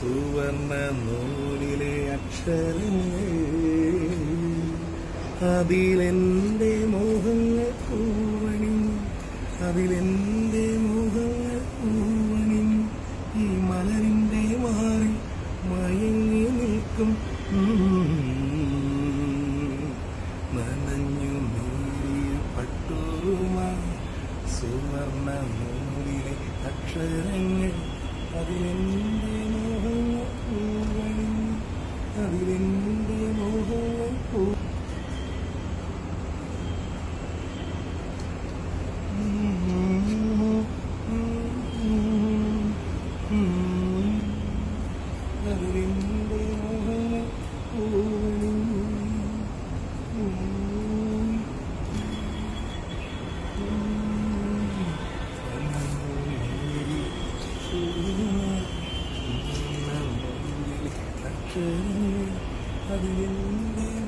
സുവർണ നൂലിലെ അക്ഷരങ്ങൾ അതിലെന്റെ മോഹങ്ങൾ പൂവണി അതിലെന്റെ മോഹങ്ങൾ പൂവണി ഈ മലരിന്റെ മാറി മയങ്ങി നിൽക്കും. നനഞ്ഞു നീറിയ പട്ടൂറുമായി സുവർണ നൂലിലെ അക്ഷരങ്ങൾ അതിലെന്റെ within അതിലെന്റെ